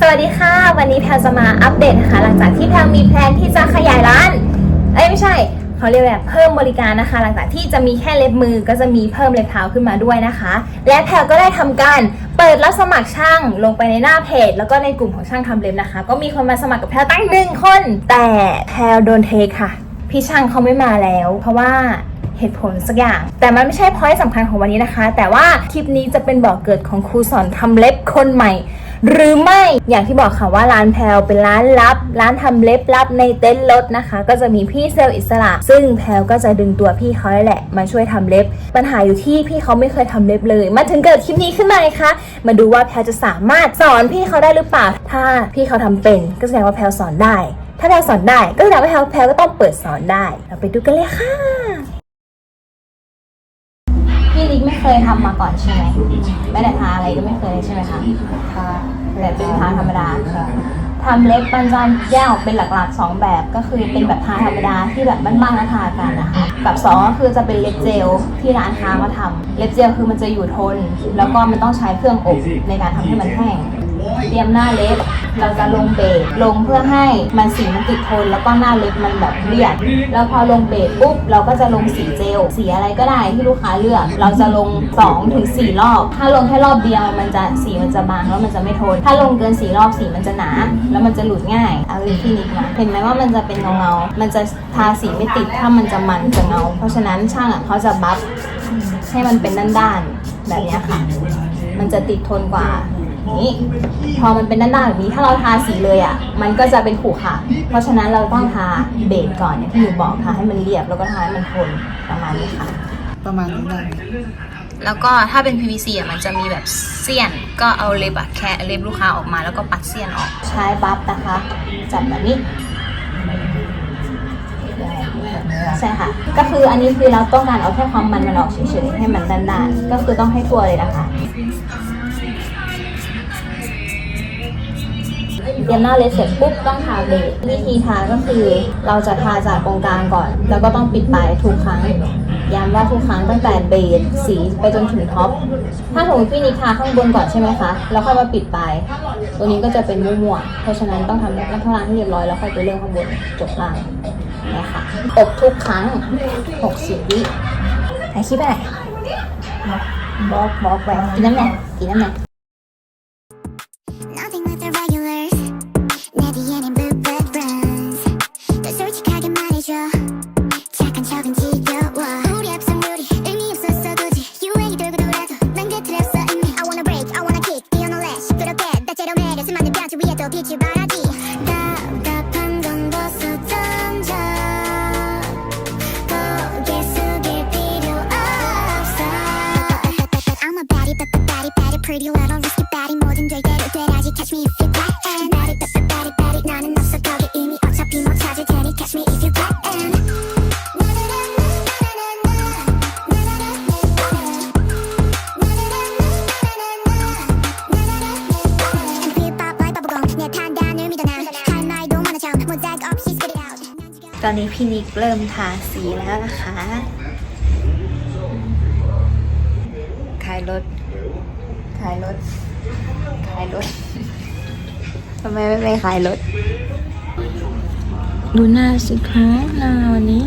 สวัสดีค่ะ วันนี้แพลจะมาอัปเดตนะคะหลังจากที่แพลมีแพลนที่จะขยายร้าน เอ้ยไม่ใช่เขาเรียกแบบเพิ่มบริการนะคะ หลังจากที่จะมีแค่เล็บมือก็จะมีเพิ่มเล็บเท้าขึ้นมาด้วยนะคะ และแพลก็ได้ทำการเปิดรับสมัครช่างลงไปในหน้าเพจ แล้วก็ในกลุ่มของช่างทำเล็บนะคะ ก็มีคนมาสมัครกับแพลตั้งหนึ่งคน แต่แพลโดนเทค่ะ พี่ช่างเขาไม่มาแล้ว เพราะว่าเหตุผลสักอย่าง แต่มันไม่ใช่พอยต์สำคัญของวันนี้นะคะ แต่ว่าคลิปนี้จะเป็นบอกเกิดของครูสอนทำเล็บคนใหม่ หรือไม่อย่างที่บอกค่ะว่าร้านแพลวเป็นร้านลับ ร้านทำเล็บลับในเต็นท์รถนะคะ ก็จะมีพี่เซลล์อิสระ ซึ่งแพลวก็จะดึงตัวพี่เขาแหละ มาช่วยทำเล็บ ปัญหาอยู่ที่พี่เขาไม่เคยทำเล็บเลย มาถึงเกิดคลิปนี้ขึ้นมาเลยคะมาดูว่าแพลวจะสามารถสอนพี่เขาได้หรือเปล่า ถ้าพี่เขาทำเป็น ก็แสดงว่าแพลวสอนได้ ถ้าแพลวสอนได้ ก็แสดงว่าแพลวแพลวก็ต้องเปิดสอนได้ เราไปดูกันเลยค่ะพี่นิกไม่เคยทำมาก่อนใช่ไหมไม่ได้ทาอะไรก็ไม่เคยใช่ไหมคะทา แบบเป็นทาธรรมดาทำเล็บมันจะแยกออกเป็นหลักๆสองแบบก็คือเป็นแบบทาธรรมดาที่แบบบ้านๆก็ทากันนะคะกับสองก็คือจะเป็นเล็บเจลที่ร้านค้ามาทำเล็บเจลคือมันจะอยู่ทน แล้วก็มันต้องใช้เครื่องอบในการทำให้มันแห้ง เตรียมหน้าเล็บ เราจะลงเบสลงเพื่อให้มันสีมันติดทนแล้วก็หน้าเล็บมันแบบเรียบแล้วพอลงเบสปุ๊บเราก็จะลงสีเจล สีอะไรก็ได้ที่ลูกค้าเลือก เราจะลง2ถึง4รอบ ถ้าลงแค่รอบเดียวมันจะสีมันจะบางแล้วมันจะไม่ทน ถ้าลงเกินสีรอบสีมันจะหนา แล้วมันจะหลุดง่ายเอาลิปที่นิกมาเห็นไหมว่ามันจะเป็นเงาเงามันจะทาสีไม่ติดถ้ามันจะมันจะเงา เพราะฉะนั้นช่างอะเขาจะบัฟให้มันเป็นด้านๆแบบนี้ค่ะ มันจะติดทนกว่า นี้ พอมันเป็นด้านๆแบบนี้ถ้าเราทาสีเลยอะ มันก็จะเป็นขรุขระเพราะฉะนั้นเราต้องทาเบสก่อนอย่างที่หนูบอกทาให้มันเรียบแล้วก็ทาให้มันทนประมาณนี้ค่ะ ประมาณนี้ได้แล้วก็ถ้าเป็น PVC อะมันจะมีแบบเสี้ยน ก็เอาเล็บอะแคะเล็บลูกค้าออกมาแล้วก็ปัดเสี้ยนออก ใช้บัฟนะคะ จับแบบนี้ใช่ค่ะ ก็คืออันนี้คือเราต้องการเอาแค่ความมันมันออกเฉยๆให้มันด้านๆก็คือต้องให้ทั่วเลยนะคะ เรียมหน้าเลสเสร็จปุ๊บต้องทาเบสวิธีทาก็คือ เราจะทาจากตรงกลางก่อน แล้วก็ต้องปิดปลายทุกครั้งย้ำว่าทุกครั้งตั้งแต่เบสสีไปจนถึงท็อป ถ้าสมมติพี่นิกทาข้างบนก่อนใช่ไหมคะ แล้วค่อยมาปิดปลาย ตัวนี้ก็จะเป็นมั่วๆเพราะฉะนั้นต้องทำข้างล่างให้เรียบร้อยแล้วค่อยไปเรื่องข้างบนจบล่างนะคะอบทุกครั้ง 60 วิถ่ายคลิปไปไหนบล็อกบล็อกไปกินน้ำแน่กินน้ำแน่ อนนี้พี่นิกเริ่มทาสีแล้วนะคะขายรถขายรถขายรถทำไมไม่ไปขายรถ ดูหน้าสิคะหน้าวันนี้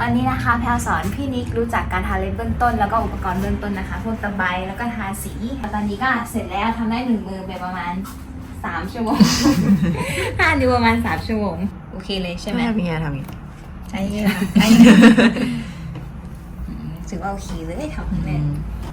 วันนี้นะคะแพลสอนพี่นิกรู้จักการทาเล็บเบื้องต้น แล้วก็อุปกรณ์เบื้องต้นนะคะ พวกตะไบแล้วก็ทาสี ตอนนี้ก็เสร็จแล้วทำได้หนึ่งมือไปประมาณ สามชั่วโมง ห้านิ้วประมาณสามชั่วโมง โอเคเลยใช่ไหมแม่เป็นไงทำอีกใช่ค่ะถือว่าโอเคเลยทำได้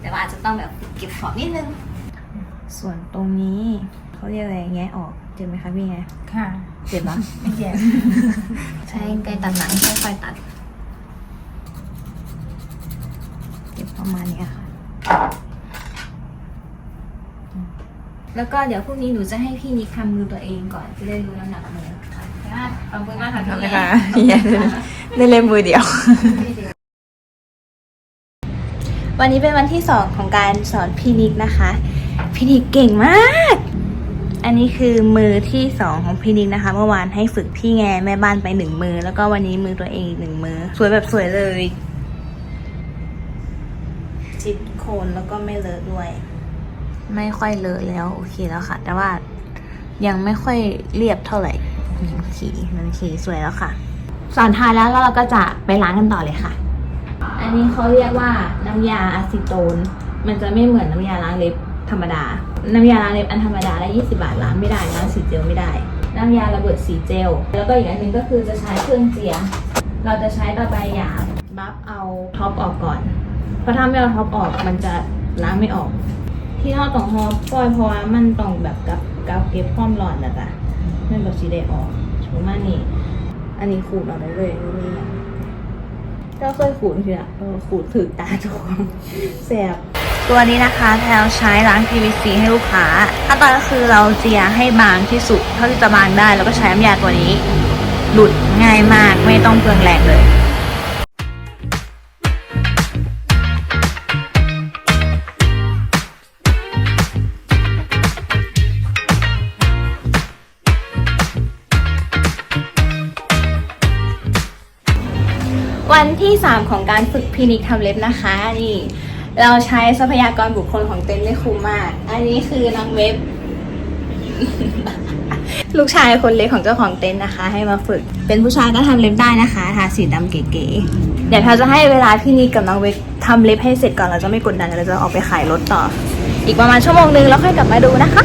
แต่ว่าอาจจะต้องแบบเก็บของนิดนึง ส่วนตรงนี้เขาเรียกอะไรแงะออกเจ็บไหมคะพี่แงค่ะเจ็บปะไม่เจ็บใช้ไกลตัดหนังค่อยๆตัด เก็บประมาณนี้ค่ะ แล้วก็เดี๋ยวพรุ่งนี้หนูจะให้พี่นิกทำมือตัวเองก่อนจะได้รู้น้ำหนักมือค่ะขอบคุณมากค่ะทำเลพี่ยค่ะได้เล่มมือเดียว วันนี้เป็นวันที่สองของการสอนพี่นิกนะคะพี่นิกเก่งมาก อันนี้คือมือที่สองของพี่นิกนะคะ เมื่อวานให้ฝึกพี่แงแม่บ้านไปหนึ่งมือ แล้วก็วันนี้มือตัวเองอีกหนึ่งมือ สวยแบบสวยเลยชิดโคนแล้วก็ไม่เลอะด้วย ไม่ค่อยเลอะแล้วโอเคแล้วค่ะ แต่ว่ายังไม่ค่อยเรียบเท่าไหร่นี่โอเคมันโอเคสวยแล้วค่ะสอนทาแล้วแล้วเราก็จะไปล้างกันต่อเลยค่ะ อันนี้เขาเรียกว่าน้ำยาอะซิโตน มันจะไม่เหมือนน้ำยาล้างเล็บธรรมดา น้ำยาล้างเล็บอันธรรมดาละ 20 บาทล้างไม่ได้ล้างสีเจลไม่ได้ น้ำยาระเบิดสีเจล แล้วก็อีกอันหนึงก็คือจะใช้เครื่องเจีย เราจะใช้ต่อไปหยาบบัฟเอาท็อปออกก่อน เพราะถ้าไม่เอาท็อปออกมันจะล้างไม่ออก ที่เราต้องฮอปปล่อยเพราะว่ามันต้องแบบกับกับเก็บความร้อนนะจ๊ะมันแบบสีได้ออกประมานี้อันนี้ขูดออกได้เลยไม่มีอย่างก็เคยขูดคืออขูดถึกตาทวงแสบตัวนี้นะคะแพลวใช้ล้าง PVC ให้ลูกค้าขั้นตอนก็คือเราเจียให้บางที่สุด เท่าที่จะบางได้แล้วก็ใช้น้ำยาตัวนี้หลุดง่ายมากไม่ต้องเปลืองแรงเลย วันที่ 3 ของการฝึกพินิกทำเล็บนะคะนี่เราใช้ทรัพยากรบุคคลของเต็นท์ได้คุ้มมาก อันนี้คือน้องเว็บ ลูกชายคนเล็กของเจ้าของเต็นท์นะคะ ให้มาฝึก เป็นผู้ชายก็ทำเล็บได้นะคะทาสีดำเก๋ๆเดี๋ยวเราจะให้เวลาพี่นิกกับน้องเว็บทำเล็บให้เสร็จก่อนเราจะไม่กดดันเราจะออกไปขายรถต่อ อีกประมาณชั่วโมงนึงแล้วค่อยกลับมาดูนะคะ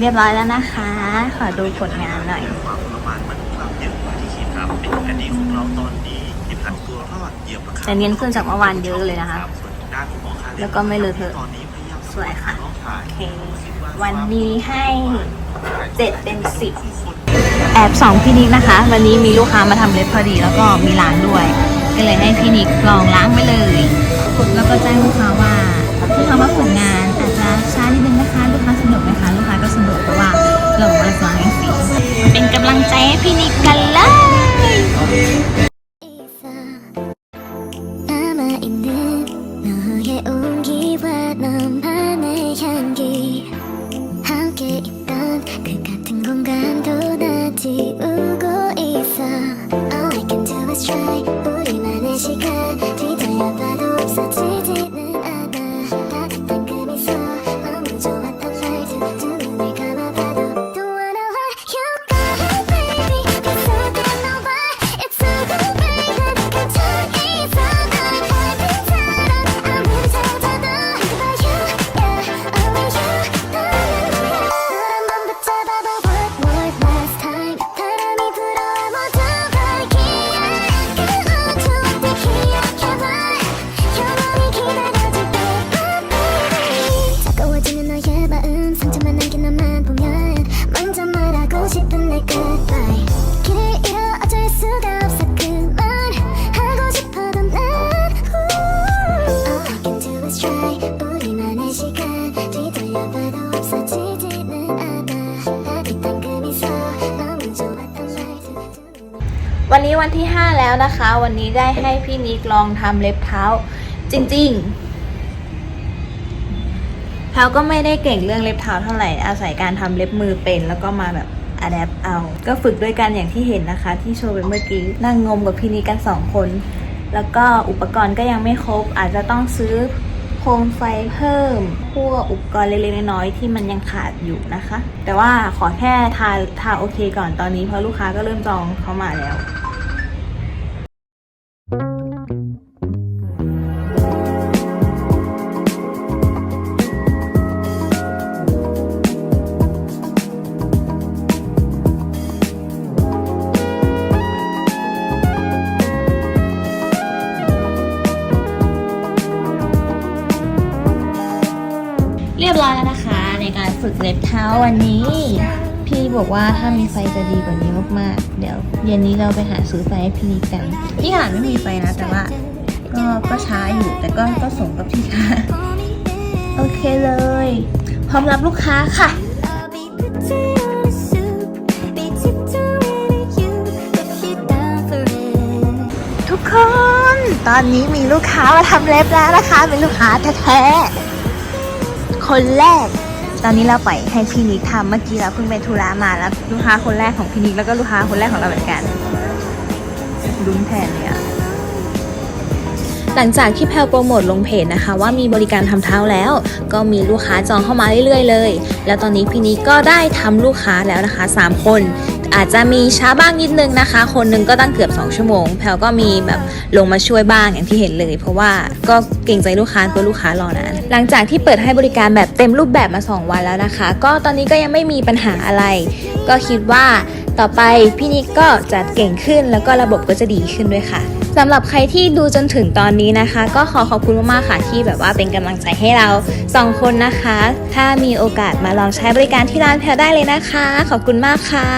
เรียบร้อยแล้วนะคะ ขอดูผลงานหน่อยความประมาทมันความเยอะกว่าที่คิดครับเป็นคดีของเราตอนนี้ที่ผ่านตัวรอดเหยียบราคาแต่เนียนขึ้นจากเมื่อวานเยอะเลยนะคะส่วนด้านของหมอค่าแล้วก็ไม่เลอะเทอะตอนนี้พยายามสวยค่ะน้องถ่ายโอเควันนี้ให้เจ็ดเต็มสิบแอบสองพี่นิกนะคะ วันนี้มีลูกค้ามาทำเล็บพอดีแล้วก็มีล้างด้วย ก็เลยให้พี่นิกลองล้างไปเลยแล้วก็แจ้งลูกค้าว่าลูกค้าว่าผลงานอาจจะช้านิดนึงนะคะ ลูกค้าสนุกไหมคะ ว่าเราบอกว่าเราล้างให้ฟรีเป็นกำลังใจให้พี่นิกกันเลย วันนี้วันที่ 5 แล้วนะคะ วันนี้ได้ให้พี่นิกลองทำเล็บเท้า จริงๆเท้าก็ไม่ได้เก่งเรื่องเล็บเท้าเท่าไหร่อาศัยการทำเล็บมือเป็นแล้วก็มาแบบอัดแอปเอา ก็ฝึกด้วยกันอย่างที่เห็นนะคะ ที่โชว์ไปเมื่อกี้นั่งงมกับพี่นิกกันสองคน แล้วก็อุปกรณ์ก็ยังไม่ครบ อาจจะต้องซื้อโคมไฟเพิ่ม พวกอุปกรณ์เล็กๆน้อยๆที่มันยังขาดอยู่นะคะ แต่ว่าขอแค่ทาทาโอเคก่อนตอนนี้เพราะลูกค้าก็เริ่มจองเข้ามาแล้ว เรียบร้อยแล้วนะคะ ในการฝึกเล็บเท้าวันนี้ พี่บอกว่าถ้ามีไฟจะดีกว่านี้มากๆ เดี๋ยวเย็นนี้เราไปหาซื้อไฟให้พี่นิกกันนี่ขนาดไม่มีไฟนะแต่ว่า ก็ก็ช้าอยู่แต่ก็ก็สมกับที่ช้าโอเคเลย พร้อมรับลูกค้าค่ะทุกคนตตอนนี้มีลูกค้ามาทำเล็บแล้วนะคะ เป็นลูกค้าแท้ๆ คนแรก ตอนนี้เราปล่อยให้พี่นิกทำเมื่อกี้เราเพิ่งไปธุระมาแล้วลูกค้าคนแรกของพี่นิกแล้วก็ลูกค้าคนแรกของเราเหมือนกันลุ้นแทนเลยอะหลังจากที่แพลโปรโมทลงเพจนะคะ ว่ามีบริการทำเท้าแล้ว ก็มีลูกค้าจองเข้ามาเรื่อยๆเลย แล้วตอนนี้พี่นิกก็ได้ทำลูกค้าแล้วนะคะ 3 คน อาจจะมีช้าบ้างนิดนึงนะคะ คนหนึงก็ตั้งเกือบ 2 ชั่วโมง แพลก็มีแบบลงมาช่วยบ้างอย่างที่เห็นเลย เพราะว่าก็เกรงใจลูกค้ากลัวลูกค้ารอนาน หลังจากที่เปิดให้บริการแบบเต็มรูปแบบมา 2 วันแล้วนะคะ ก็ตอนนี้ก็ยังไม่มีปัญหาอะไร ก็คิดว่าต่อไปพี่นิกก็จะเก่งขึ้นแล้วก็ระบบก็จะดีขึ้นด้วยค่ะ สำหรับใครที่ดูจนถึงตอนนี้นะคะ ก็ขอขอบคุณมากๆค่ะที่แบบว่าเป็นกำลังใจให้เราสองคนนะคะ ถ้ามีโอกาสมาลองใช้บริการที่ร้านแพลได้เลยนะคะ ขอบคุณมากค่ะ